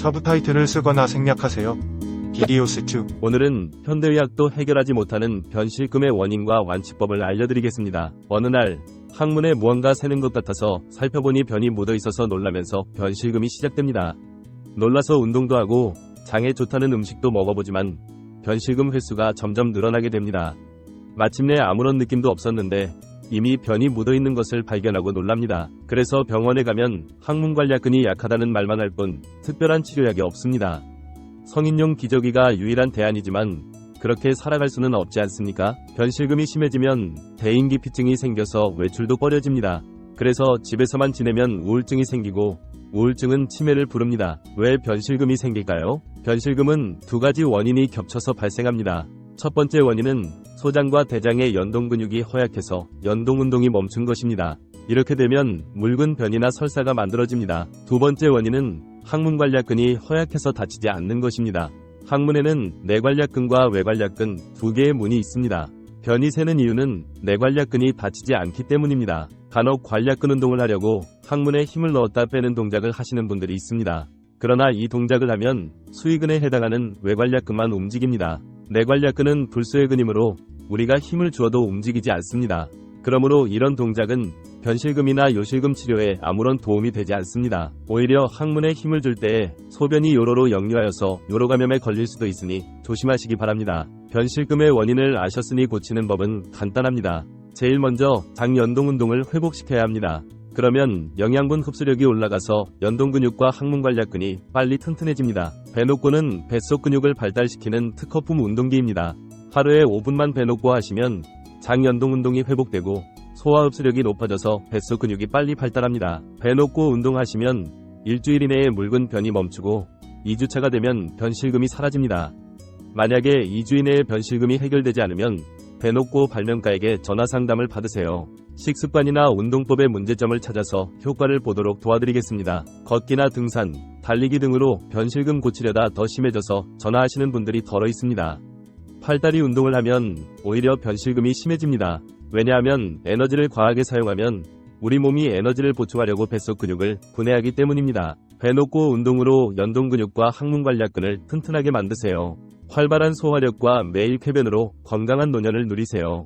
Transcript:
서브타이틀을 쓰거나 생략하세요. 비디오스2 오늘은 현대의학도 해결하지 못하는 변실금의 원인과 완치법을 알려드리겠습니다. 어느 날 항문에 무언가 새는 것 같아서 살펴보니 변이 묻어 있어서 놀라면서 변실금이 시작됩니다. 놀라서 운동도 하고 장에 좋다는 음식도 먹어보지만 변실금 횟수가 점점 늘어나게 됩니다. 마침내 아무런 느낌도 없었는데 이미 변이 묻어 있는 것을 발견하고 놀랍니다. 그래서 병원에 가면 항문관략근이 약하다는 말만 할 뿐 특별한 치료약이 없습니다. 성인용 기저귀가 유일한 대안이지만 그렇게 살아갈 수는 없지 않습니까? 변실금이 심해지면 대인기피증이 생겨서 외출도 꺼려집니다. 그래서 집에서만 지내면 우울증이 생기고 우울증은 치매를 부릅니다. 왜 변실금이 생길까요? 변실금은 두 가지 원인이 겹쳐서 발생합니다. 첫 번째 원인은 소장과 대장의 연동 근육이 허약해서 연동 운동이 멈춘 것입니다. 이렇게 되면 묽은 변이나 설사가 만들어집니다. 두 번째 원인은 항문관략근이 허약해서 다치지 않는 것입니다. 항문에는 내관략근과 외관략근 두 개의 문이 있습니다. 변이 새는 이유는 내관략근이 다치지 않기 때문입니다. 간혹 관략근 운동을 하려고 항문에 힘을 넣었다 빼는 동작을 하시는 분들이 있습니다. 그러나 이 동작을 하면 수의근에 해당하는 외관략근만 움직입니다. 내관략근은 불소의 근이므로 우리가 힘을 주어도 움직이지 않습니다. 그러므로 이런 동작은 변실금이나 요실금 치료에 아무런 도움이 되지 않습니다. 오히려 항문에 힘을 줄 때에 소변이 요로로 역류하여서 요로감염에 걸릴 수도 있으니 조심하시기 바랍니다. 변실금의 원인을 아셨으니 고치는 법은 간단합니다. 제일 먼저 장 연동 운동을 회복시켜야 합니다. 그러면 영양분 흡수력이 올라가서 연동 근육과 항문 관략근이 빨리 튼튼해집니다. 배녹고는 뱃속 근육을 발달시키는 특허품 운동기입니다. 하루에 5분만 배녹고 하시면 장 연동 운동이 회복되고 소화 흡수력이 높아져서 뱃속 근육이 빨리 발달합니다. 배녹고 운동하시면 일주일 이내에 묽은 변이 멈추고 2주차가 되면 변실금이 사라집니다. 만약에 2주 이내에 변실금이 해결되지 않으면 배녹고 발명가에게 전화 상담을 받으세요. 식습관이나 운동법의 문제점을 찾아서 효과를 보도록 도와드리겠습니다. 걷기나 등산, 달리기 등으로 변실금 고치려다 더 심해져서 전화하시는 분들이 덜어 있습니다. 팔다리 운동을 하면 오히려 변실금이 심해집니다. 왜냐하면 에너지를 과하게 사용하면 우리 몸이 에너지를 보충하려고 뱃속 근육을 분해하기 때문입니다. 배놓고 운동으로 연동 근육과 항문 관략근을 튼튼하게 만드세요. 활발한 소화력과 매일 쾌변으로 건강한 노년을 누리세요.